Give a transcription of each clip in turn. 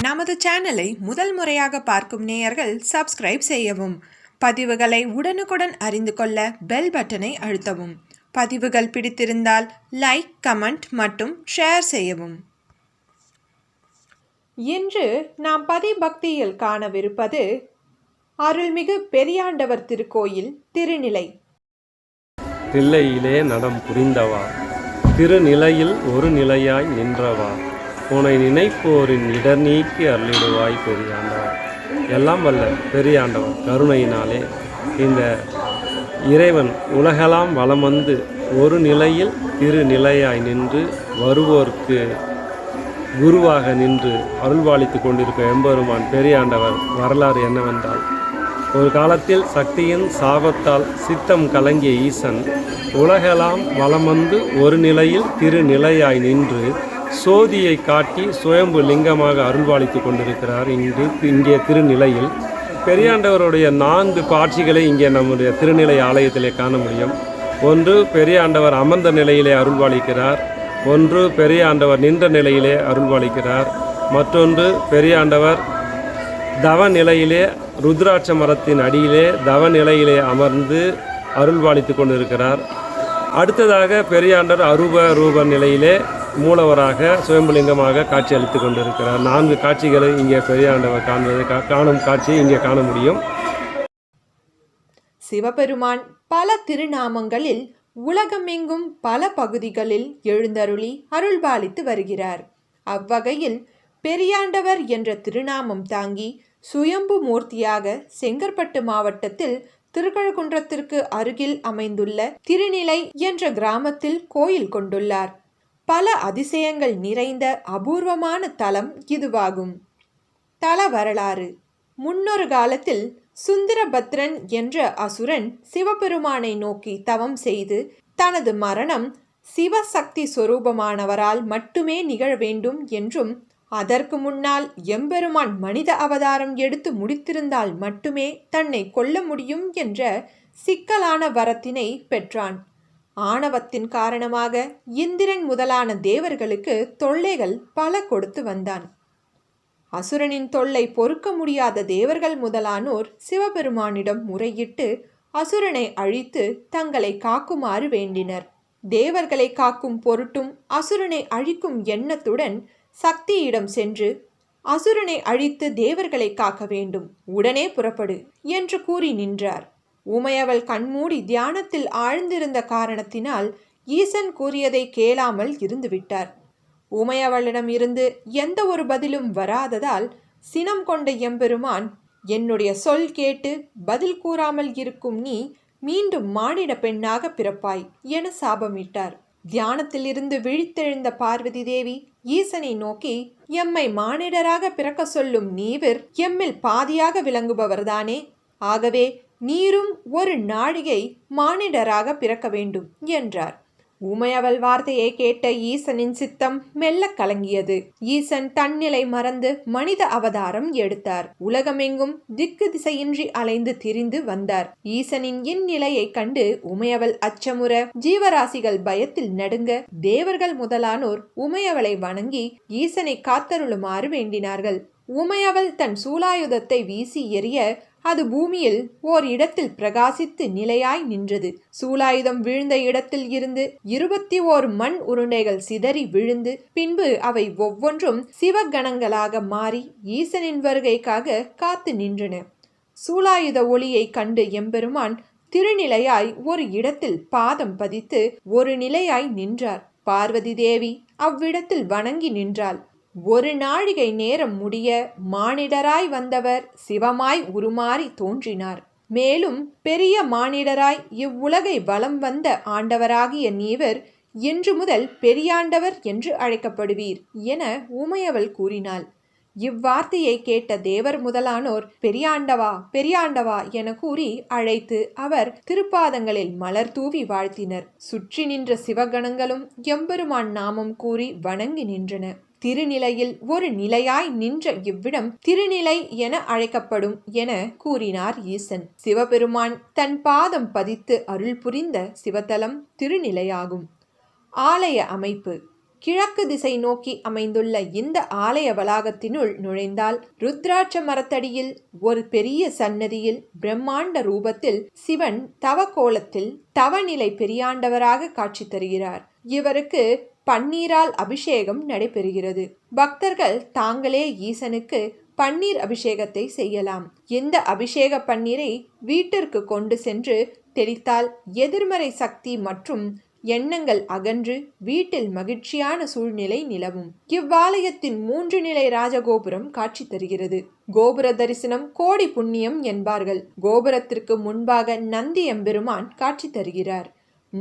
நமது சேனலை முதல் முறையாக பார்க்கும் நேயர்கள் சப்ஸ்கிரைப் செய்யவும் பதிவுகளை உடனுக்குடன் அறிந்து கொள்ள பெல் பட்டனை அழுத்தவும். பதிவுகள் பிடித்திருந்தால் லைக் கமெண்ட் மற்றும் ஷேர் செய்யவும். இன்று நாம் பதிபக்தியில் காணவிருப்பது அருள்மிகு பெரியாண்டவர் திருக்கோயில் திருநிலை. தில்லையிலே நடம் புரிந்தவா? திருநிலையில் ஒரு நிலையாய் நின்றவா? உனை நினைப்போரின் இடர் நீக்கி அருளிடுவாய் பெரியாண்டவா எல்லாம் வல்ல பெரியாண்டவர் கருணையினாலே இந்த இறைவன் உலகெல்லாம் வலம் வந்து ஒரு நிலையில் திருநிலையாய் நின்று வருவோர்க்கு குருவாக நின்று அருள்வாளித்து கொண்டிருக்கும் எம்பெருமான் பெரியாண்டவர் வரலாறு என்னவென்றால் ஒரு காலத்தில் சக்தியின் சாபத்தால் சித்தம் கலங்கிய ஈசன் உலகெல்லாம் வலம் வந்து ஒரு நிலையில் திருநிலையாய் நின்று சோதியை காட்டி சுயம்பு லிங்கமாக அருள்வாளித்து கொண்டிருக்கிறார். இன்று இங்கே திருநிலையில் பெரியாண்டவருடைய நான்கு காட்சிகளை இங்கே நம்முடைய திருநிலை ஆலயத்திலே காண முடியும். ஒன்று பெரியாண்டவர் அமர்ந்த நிலையிலே அருள்வாளிக்கிறார். ஒன்று பெரியாண்டவர் நின்ற நிலையிலே அருள்வாளிக்கிறார். மற்றொன்று பெரியாண்டவர் தவ நிலையிலே ருத்ராட்ச மரத்தின் அடியிலே தவ நிலையிலே அமர்ந்து அருள்வாளித்து கொண்டிருக்கிறார். அடுத்ததாக பெரியாண்டர் அரூப ரூப நிலையிலே மூலவராக சுயம்புலிங்கமாக காட்சி அளித்து கொண்டிருக்கிறார். நான்கு காட்சிகளை இங்கே பெரியாண்டவர் காண்பது காணும் காட்சியை இங்கே காண முடியும். சிவபெருமான் பல திருநாமங்களில் உலகமெங்கும் பல பகுதிகளில் எழுந்தருளி அருள்பாலித்து வருகிறார். அவ்வகையில் பெரியாண்டவர் என்ற திருநாமம் தாங்கி சுயம்பு மூர்த்தியாக செங்கற்பட்டு மாவட்டத்தில் திருக்கழுகுன்றத்திற்கு அருகில் அமைந்துள்ள திருநிலை என்ற கிராமத்தில் கோயில் கொண்டுள்ளார். பல அதிசயங்கள் நிறைந்த அபூர்வமான தலம் இதுவாகும். தல வரலாறு. முன்னொரு காலத்தில் சுந்தரபத்ரன் என்ற அசுரன் சிவபெருமானை நோக்கி தவம் செய்து தனது மரணம் சிவசக்தி சொரூபமானவரால் மட்டுமே நிகழ வேண்டும் என்றும் அதற்கு முன்னால் எம்பெருமான் மனித அவதாரம் எடுத்து முடித்திருந்தால் மட்டுமே தன்னை கொல்ல முடியும் என்ற சிக்கலான வரத்தினை பெற்றான். ஆணவத்தின் காரணமாக இந்திரன் முதலான தேவர்களுக்கு தொல்லைகள் பல கொடுத்து வந்தான். அசுரனின் தொல்லை பொறுக்க முடியாத தேவர்கள் முதலானோர் சிவபெருமானிடம் முறையிட்டு அசுரனை அழித்து தங்களை காக்குமாறு வேண்டினர். தேவர்களை காக்கும் பொருட்டும் அசுரனை அழிக்கும் எண்ணத்துடன் சக்தியிடம் சென்று அசுரனை அழித்து தேவர்களை காக்க வேண்டும். உடனே புறப்படு என்று கூறி நின்றார். உமையவள் கண்மூடி தியானத்தில் ஆழ்ந்திருந்த காரணத்தினால் ஈசன் கூறியதை கேளாமல் இருந்துவிட்டார் உமையவளிடம் இருந்து எந்த ஒரு பதிலும் வராததால் சினம் கொண்ட எம்பெருமான் என்னுடைய சொல் கேட்டு பதில் கூறாமல் இருக்கும் நீ மீண்டும் மானிட பெண்ணாக பிறப்பாய் என சாபமிட்டார். தியானத்திலிருந்து விழித்தெழுந்த பார்வதி தேவி ஈசனை நோக்கி எம்மை மானிடராக பிறக்க சொல்லும் நீவிர் எம்மில் பாதியாக விளங்குபவர்தானே? ஆகவே நீரும் ஒரு நாழிகை மானிடராக பிறக்க வேண்டும் என்றார். ஊமையவள் வார்த்தையை கேட்ட ஈசனின் சித்தம் மெல்ல கலங்கியது. ஈசன் தன்னிலை மறந்து மனித அவதாரம் எடுத்தார். உலகமெங்கும் திக்கு திசையின்றி அலைந்து திரிந்து வந்தார். ஈசனின் இந்நிலையைக் கண்டு உமையவள் அச்சமுற ஜீவராசிகள் பயத்தில் நடுங்க தேவர்கள் முதலானோர் உமையவளை வணங்கி ஈசனை காத்தருளுமாறு வேண்டினார்கள். உமையவள் தன் சூலாயுதத்தை வீசி எறிய அது பூமியில் ஓர் இடத்தில் பிரகாசித்து நிலையாய் நின்றது. சூலாயுதம் விழுந்த இடத்தில் இருந்து இருபத்தி ஓர் மண் உருண்டைகள் சிதறி விழுந்து பின்பு அவை ஒவ்வொன்றும் சிவகணங்களாக மாறி ஈசனின் வருகைக்காக காத்து நின்றன. சூலாயுத ஒளியைக் கண்டு எம்பெருமான் திருநிலையாய் ஒரு இடத்தில் பாதம் பதித்து ஒரு நிலையாய் நின்றார். பார்வதி தேவி அவ்விடத்தில் வணங்கி நின்றாள். ஒரு நாழிகை நேரம் முடிய மானிடராய் வந்தவர் சிவமாய் உருமாறி தோன்றினார். மேலும் பெரிய மானிடராய் இவ்வுலகை வலம் வந்த ஆண்டவராகிய நீவர் இன்று முதல் பெரியாண்டவர் என்று அழைக்கப்படுவீர் என உமையவள் கூறினாள். இவ்வார்த்தையை கேட்ட தேவர் முதலானோர் பெரியாண்டவா பெரியாண்டவா என கூறி அழைத்து அவர் திருப்பாதங்களில் மலர் தூவி வாழ்த்தினர். சுற்றி நின்ற சிவகணங்களும் எம்பெருமான் நாமம் கூறி வணங்கி நின்றன. திருநிலையில் ஒரு நிலையாய் நின்ற இவ்விடம் திருநிலை என அழைக்கப்படும் என கூறினார் ஈசன். சிவபெருமான் தன் பாதம் பதித்து அருள் புரிந்த சிவத்தலம் திருநிலையாகும். ஆலய அமைப்பு. கிழக்கு திசை நோக்கி அமைந்துள்ள இந்த ஆலய வளாகத்தினுள் நுழைந்தால் ருத்ராட்ச மரத்தடியில் ஒரு பெரிய சன்னதியில் பிரம்மாண்ட ரூபத்தில் சிவன் தவ கோலத்தில் தவநிலை பெரியாண்டவராக காட்சி தருகிறார். இவருக்கு பன்னீரால் அபிஷேகம் நடைபெறுகிறது. பக்தர்கள் தாங்களே ஈசனுக்கு பன்னீர் அபிஷேகத்தை செய்யலாம். இந்த அபிஷேக பன்னீரை வீட்டிற்கு கொண்டு சென்று தெளித்தால் எதிர்மறை சக்தி மற்றும் எண்ணங்கள் அகன்று வீட்டில் மகிழ்ச்சியான சூழ்நிலை நிலவும். இவ்வாலயத்தின் மூன்று நிலை ராஜகோபுரம் காட்சி தருகிறது. கோபுர தரிசனம் கோடி புண்ணியம் என்பார்கள். கோபுரத்திற்கு முன்பாக நந்தி எம்பெருமான் காட்சி தருகிறார்.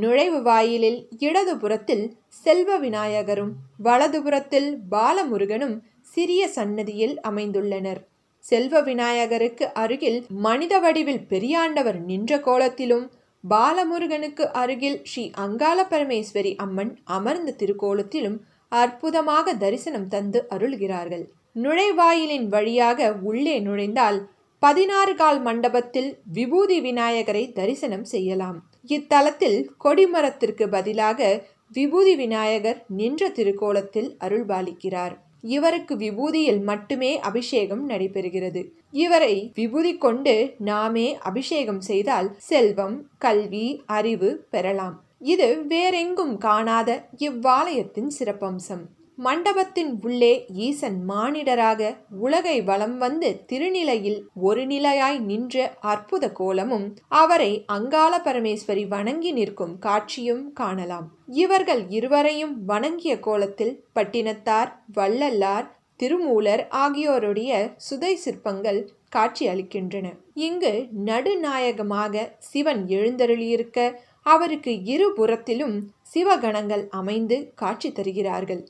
நுழைவு வாயிலில் இடதுபுறத்தில் செல்வ விநாயகரும் வலதுபுறத்தில் பாலமுருகனும் சிறிய சன்னதியில் அமைந்துள்ளனர். செல்வ விநாயகருக்கு அருகில் மனித வடிவில் பெரியாண்டவர் நின்ற கோலத்திலும் பாலமுருகனுக்கு அருகில் ஸ்ரீ அங்காள பரமேஸ்வரி அம்மன் அமர்ந்த திருக்கோலத்திலும் அற்புதமாக தரிசனம் தந்து அருள்கிறார்கள். நுழைவாயிலின் வழியாக உள்ளே நுழைந்தால் பதினாறு கால் மண்டபத்தில் விபூதி விநாயகரை தரிசனம் செய்யலாம். இத்தலத்தில் கொடிமரத்திற்கு பதிலாக விபூதி விநாயகர் நின்ற திருக்கோலத்தில் அருள்பாலிக்கிறார். இவருக்கு விபூதியில் மட்டுமே அபிஷேகம் நடைபெறுகிறது. இவரை விபூதி கொண்டு நாமே அபிஷேகம் செய்தால் செல்வம் கல்வி அறிவு பெறலாம். இது வேறெங்கும் காணாத இவ்வாலயத்தின் சிறப்பம்சம். மண்டபத்தின் உள்ளே ஈசன் மானிடராக உலகை வலம் வந்து திருநிலையில் ஒரு நிலையாய் நின்ற அற்புத கோலமும் அவரை அங்காள பரமேஸ்வரி வணங்கி நிற்கும் காட்சியும் காணலாம். இவர்கள் இருவரையும் வணங்கிய கோலத்தில் பட்டினத்தார் வள்ளல்லார் திருமூலர் ஆகியோருடைய சுதை சிற்பங்கள் காட்சி அளிக்கின்றன. இங்கு நடுநாயகமாக சிவன் எழுந்தருளியிருக்க அவருக்கு இருபுறத்திலும் சிவகணங்கள் அமைந்து காட்சி தருகிறார்கள்.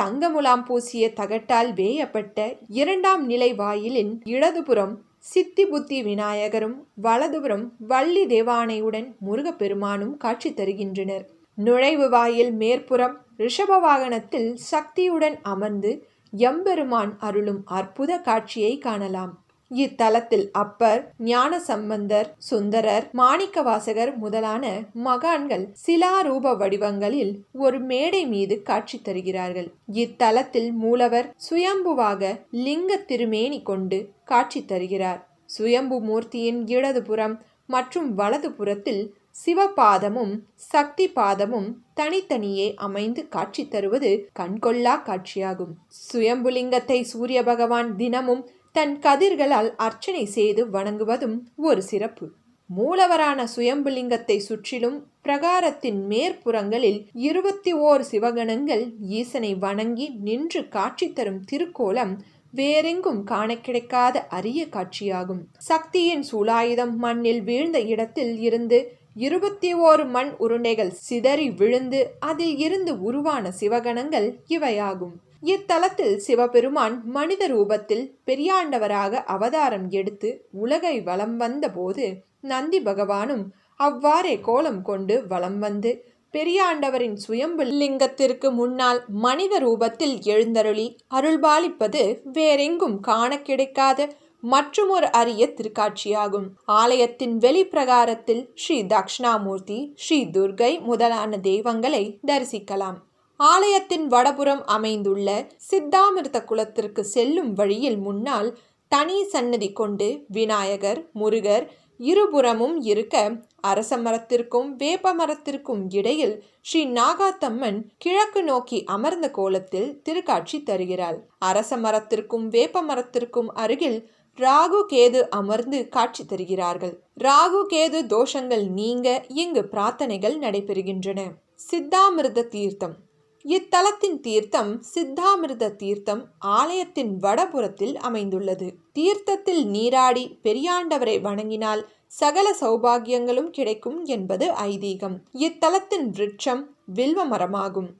தங்கமுலாம் பூசிய தகட்டால் வேயப்பட்ட இரண்டாம் நிலை வாயிலின் இடதுபுறம் சித்தி புத்தி விநாயகரும் வலதுபுறம் வள்ளி தேவானையுடன் முருகப்பெருமானும் காட்சி தருகின்றனர். நுழைவு வாயில் மேற்புறம் ரிஷப வாகனத்தில் சக்தியுடன் அமர்ந்து எம்பெருமான் அருளும் அற்புத காட்சியை காணலாம். இத்தலத்தில் அப்பர் ஞான சம்பந்தர் சுந்தரர் மாணிக்கவாசகர் முதலான மகான்கள் சிலாரூப வடிவங்களில் ஒரு மேடை மீது காட்சி தருகிறார்கள். இத்தலத்தில் மூலவர் சுயம்புவாக லிங்க திருமேனி கொண்டு காட்சி தருகிறார். சுயம்பு மூர்த்தியின் இடதுபுறம் மற்றும் வலதுபுறத்தில் சிவபாதமும் சக்தி பாதமும் தனித்தனியே அமைந்து காட்சி தருவது கண்கொள்ளா காட்சியாகும். சுயம்புலிங்கத்தை சூரிய பகவான் தினமும் தன் கதிர்களால் அர்ச்சனை செய்து வணங்குவதும் ஒரு சிறப்பு. மூலவரான சுயம்புலிங்கத்தை சுற்றிலும் பிரகாரத்தின் மேற்புறங்களில் இருபத்தி ஓர் சிவகணங்கள் ஈசனை வணங்கி நின்று காட்சி தரும் திருக்கோலம் வேறெங்கும் காண கிடைக்காத அரிய காட்சியாகும். சக்தியின் சூலாயுதம் மண்ணில் வீழ்ந்த இடத்தில் இருந்து இருபத்தி ஓரு மண் உருண்டைகள் சிதறி விழுந்து அதில் இருந்து உருவான சிவகணங்கள் இவையாகும். இத்தலத்தில் சிவபெருமான் மனித ரூபத்தில் பெரியாண்டவராக அவதாரம் எடுத்து உலகை வலம் வந்தபோது நந்தி பகவானும் அவ்வாறே கோலம் கொண்டு வலம் வந்து பெரியாண்டவரின் சுயம்பு லிங்கத்திற்கு முன்னால் மனித ரூபத்தில் எழுந்தருளி அருள்பாலிப்பது வேறெங்கும் காண கிடைக்காத மற்றுமொரு அரிய திருக்காட்சியாகும். ஆலயத்தின் வெளிப்பிரகாரத்தில் ஸ்ரீ தக்ஷணாமூர்த்தி ஸ்ரீ துர்கை முதலான தெய்வங்களை தரிசிக்கலாம். ஆலயத்தின் வடபுறம் அமைந்துள்ள சித்தாமிர்த குலத்திற்கு செல்லும் வழியில் முன்னால் தனி சன்னதி கொண்டு விநாயகர் முருகர் இருபுறமும் இருக்க அரச மரத்திற்கும் வேப்ப மரத்திற்கும் இடையில் ஸ்ரீ நாகாத்தம்மன் கிழக்கு நோக்கி அமர்ந்த கோலத்தில் திருக்காட்சி தருகிறாள். அரச மரத்திற்கும் வேப்ப மரத்திற்கும் அருகில் ராகு கேது அமர்ந்து காட்சி தருகிறார்கள். ராகு கேது தோஷங்கள் நீங்க இங்கு பிரார்த்தனைகள் நடைபெறுகின்றன. சித்தாமிர்த தீர்த்தம். இத்தலத்தின் தீர்த்தம் சித்தாமிர்த தீர்த்தம் ஆலயத்தின் வடபுறத்தில் அமைந்துள்ளது. தீர்த்தத்தில் நீராடி பெரியாண்டவரை வணங்கினால் சகல சௌபாகியங்களும் கிடைக்கும் என்பது ஐதீகம். இத்தலத்தின் விருட்சம் வில்வ மரமாகும்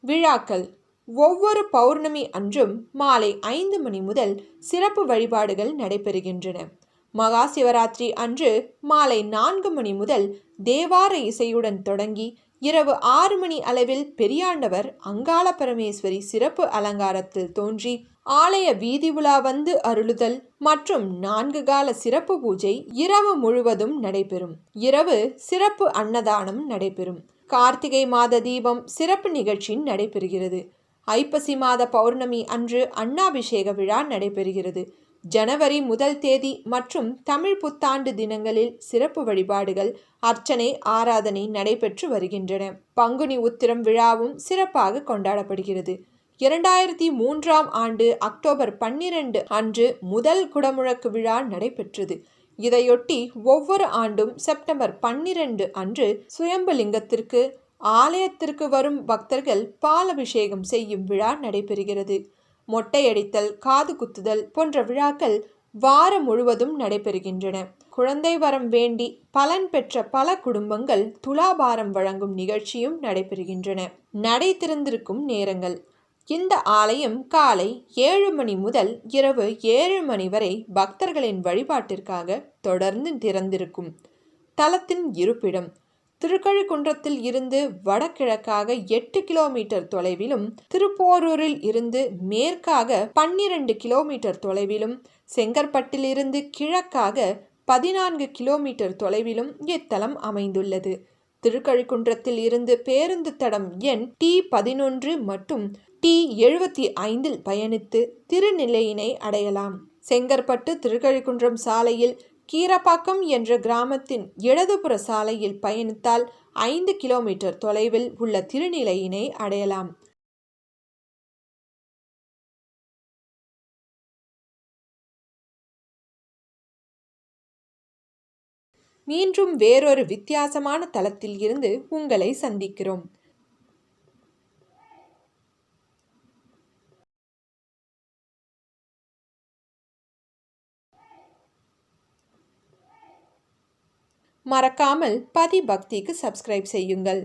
விழாக்கள். ஒவ்வொரு பௌர்ணமி அன்றும் மாலை ஐந்து மணி முதல் சிறப்பு வழிபாடுகள் நடைபெறுகின்றன. மகா சிவராத்திரி அன்று மாலை நான்கு மணி முதல் தேவார இசையுடன் தொடங்கி இரவு ஆறு மணி அளவில் பெரியாண்டவர் அங்காள பரமேஸ்வரி சிறப்பு அலங்காரத்தில் தோன்றி ஆலய வீதி உலா வந்து அருளுதல் மற்றும் நான்கு கால சிறப்பு பூஜை இரவு முழுவதும் நடைபெறும். இரவு சிறப்பு அன்னதானம் நடைபெறும். கார்த்திகை மாத தீபம் சிறப்பு நிகழ்ச்சி நடைபெறுகிறது. ஐப்பசி மாத பௌர்ணமி அன்று அன்னாபிஷேக விழா நடைபெறுகிறது. ஜனவரி முதல் தேதி மற்றும் தமிழ் புத்தாண்டு தினங்களில் சிறப்பு வழிபாடுகள் அர்ச்சனை ஆராதனை நடைபெற்று வருகின்றன. பங்குனி உத்திரம் விழாவும் சிறப்பாக கொண்டாடப்படுகிறது. இரண்டாயிரத்தி மூன்றாம் ஆண்டு அக்டோபர் பன்னிரண்டு அன்று முதல் குடமுழக்கு விழா நடைபெற்றது. இதையொட்டி ஒவ்வொரு ஆண்டும் செப்டம்பர் பன்னிரண்டு அன்று சுயம்புலிங்கத்திற்கு ஆலயத்திற்கு வரும் பக்தர்கள் பாலபிஷேகம் செய்யும் விழா நடைபெறுகிறது. மொட்டையடித்தல் காது குத்துதல் போன்ற விழாக்கள் வாரம் முழுவதும் நடைபெறுகின்றன. குழந்தை வரம் வேண்டி பலன் பெற்ற பல குடும்பங்கள் துலாபாரம் வழங்கும் நிகழ்ச்சியும் நடைபெறுகின்றன. நடை திறந்திருக்கும் நேரங்கள். இந்த ஆலயம் காலை ஏழு மணி முதல் இரவு ஏழு மணி வரை பக்தர்களின் வழிபாட்டிற்காக தொடர்ந்து திறந்திருக்கும் தலத்தின் இருப்பிடம். திருக்கழிக்குன்றத்தில் இருந்து வடகிழக்காக எட்டு கிலோமீட்டர் தொலைவிலும் திருப்போரூரில் இருந்து மேற்காக பன்னிரண்டு கிலோமீட்டர் தொலைவிலும் செங்கற்பட்டிலிருந்து கிழக்காக பதினான்கு கிலோமீட்டர் தொலைவிலும் இத்தலம் அமைந்துள்ளது. திருக்கழிக்குன்றத்தில் இருந்து பேருந்து தடம் எண் டி பதினொன்று மற்றும் டி எழுபத்தி ஐந்தில் பயணித்து திருநிலையினை அடையலாம். செங்கற்பட்டு திருக்கழிக்குன்றம் சாலையில் கீரப்பாக்கம் என்ற கிராமத்தின் இடதுபுற சாலையில் பயணித்தால் ஐந்து கிலோமீட்டர் தொலைவில் உள்ள திருநிலையினை அடையலாம். மீண்டும் வேறொரு வித்தியாசமான தளத்தில் இருந்து உங்களை சந்திக்கிறோம். மறக்காமல் பதி பக்திக்கு சப்ஸ்கிரைப் செய்யுங்கள்.